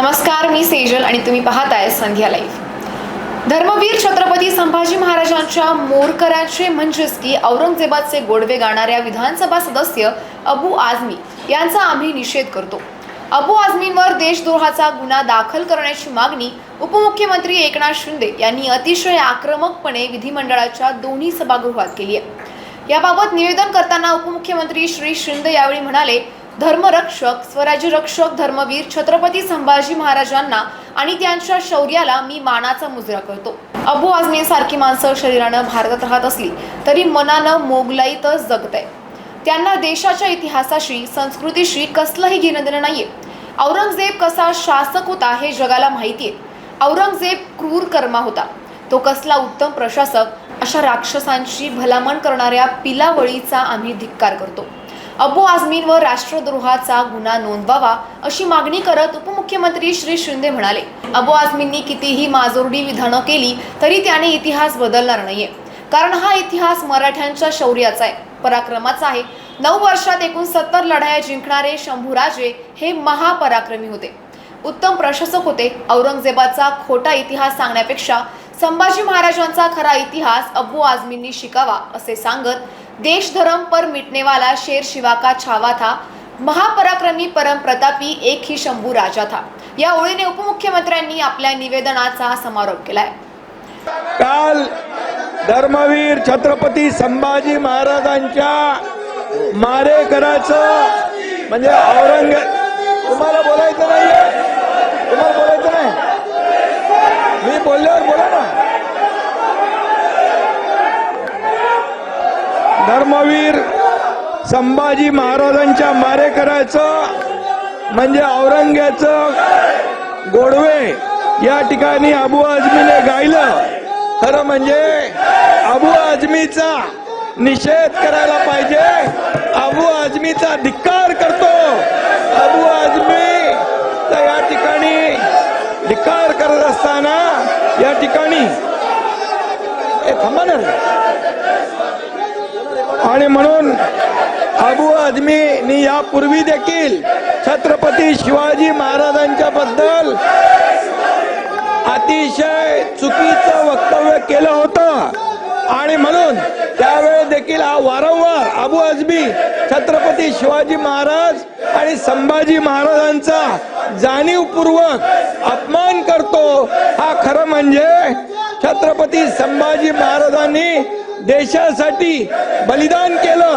नमस्कार मी सेजल आणि तुम्ही पाहताय संध्या लाईव्ह धर्मवीर छत्रपती संभाजी महाराजांच्या मोरकऱ्याचे म्हणजेच की औरंगजेबाचे गोडवे गाणाऱ्या विधानसभा सदस्य अबू आझमी यांचा आम्ही निषेध करतो. अबू आझमींवर देशद्रोहाचा गुन्हा दाखल करण्याची मागणी उपमुख्यमंत्री एकनाथ शिंदे यांनी अतिशय आक्रमकपणे विधिमंडळाच्या दोन्ही सभागृहात केली आहे. याबाबत निवेदन करताना उपमुख्यमंत्री श्री शिंदे यावेळी म्हणाले धर्मरक्षक स्वराज्य रक्षक धर्मवीर छत्रपती संभाजी महाराजांना आणि त्यांच्या शौर्याला मी मानाचा मुजरा करतो. अबू आझमी सारखी माणसं शरीरानं भारतात राहत असली तरी मनानं मोगलाईतच जगत आहे त्यांना देशाच्या इतिहासाशी संस्कृतीशी कसलंही घेणं देणं नाहीये. औरंगजेब कसा शासक होता हे जगाला माहिती आहे औरंगजेब क्रूर कर्मा होता. तो कसला उत्तम प्रशासक अशा राक्षसांची भलामण करणाऱ्या पिलावळीचा आम्ही धिक्कार करतो. अबू आझमींवर राष्ट्रद्रोहाचा गुन्हा नोंदवावा अशी मागणी करत उपमुख्यमंत्री श्री शिंदे म्हणाले अबू आझमींनी कितीही माजोरडी विधानं केली तरी त्याने इतिहास बदलणार नाहीये. कारण हा इतिहास मराठ्यांच्या शौर्याचा आहे पराक्रमाचा आहे. नऊ वर्षात एकूण सत्तर लढाया जिंकणारे शंभूराजे हे महापराक्रमी होते. उत्तम प्रशासक होते. औरंगजेबाचा खोटा इतिहास सांगण्यापेक्षा संभाजी महाराजांचा खरा इतिहास अबू आझमींनी शिकावा असे सांगत देश धर्म पर मिटनेवाला शेर शिवा का छावा था। महापराक्रमी परम प्रतापी एक ही शंभू राजा था। या ओळीने उपमुख्यमंत्र्यांनी आपल्या निवेदनाचा समारोप केलाय। काल धर्मवीर छत्रपती संभाजी महाराजांच्या मारेकराचं म्हणजे औरंग तुम्हाला बोलायचं नाही तुम्हाला बोलायचं नाही मी बोलल्यावर बोला ना धर्मवीर संभाजी महाराजांच्या मारेकऱ्याचं म्हणजे औरंग्याचं गोडवे या ठिकाणी अबू आझमीने गायलं. खरं म्हणजे अबू आझमीचा निषेध करायला पाहिजे. अबू आझमीचा धिक्कार करतो. अबू आझमी तर या ठिकाणी धिक्कार करत असताना या ठिकाणी थांबा ना. आणि म्हणून अबू आझमीनी यापूर्वी देखील छत्रपती शिवाजी महाराजांच्या बद्दल अतिशय चुकीचं वक्तव्य केलं होतं. आणि म्हणून त्यावेळेस देखील हा वारंवार अबू आजमी छत्रपती शिवाजी महाराज आणि संभाजी महाराजांचा जाणीवपूर्वक अपमान करतो हा खरं म्हणजे छत्रपती संभाजी महाराजांनी देशासाठी बलिदान केलं.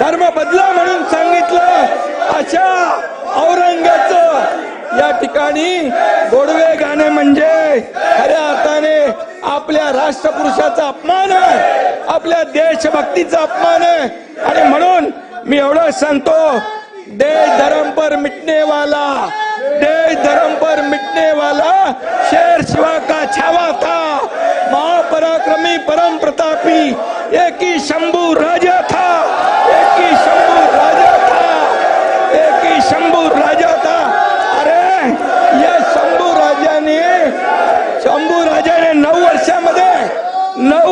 धर्म बदला म्हणून सांगितलं. अशा औरंगाचं या ठिकाणी गोडवे गाणे म्हणजे खऱ्या अर्थाने आपल्या राष्ट्रपुरुषाचा अपमान आहे. आपल्या देशभक्तीचा अपमान आहे. आणि म्हणून मी एवढं सांगतो देश धर्म पर मिटने वाला देश धर्म पर मिटने वाला शेर शिवा का छावा था? महापराक्रमी परम प्रतापी एक ही शंभू राजा था एक ही शंभू राजा था एक ही शंभू राजा था अरे या शंभू राजाने शंभू राजाने नऊ वर्षामध्ये नऊ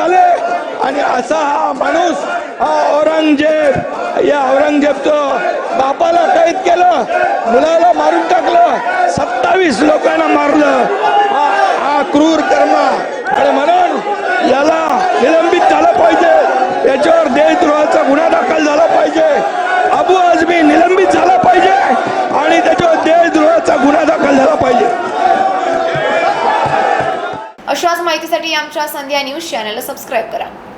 आणि असा हा माणूस हा औरंगजेब या औरंगजेबचं बापाला कैद केलं मुलाला मारून टाकलं सत्तावीस लोकांना मारलं. हा हा क्रूर कर्म. आणि म्हणून याला निलंबित झालं पाहिजे. याच्यावर देशद्रोहाचा गुन्हा दाखल झाला पाहिजे. अबू आझमी निलंबित झाला पाहिजे आणि त्याच्यावर देशद्रोहाचा गुन्हा दाखल झाला पाहिजे. अशाच माहितीसाठी आमच्या संध्या न्यूज चॅनलला सबस्क्राईब करा.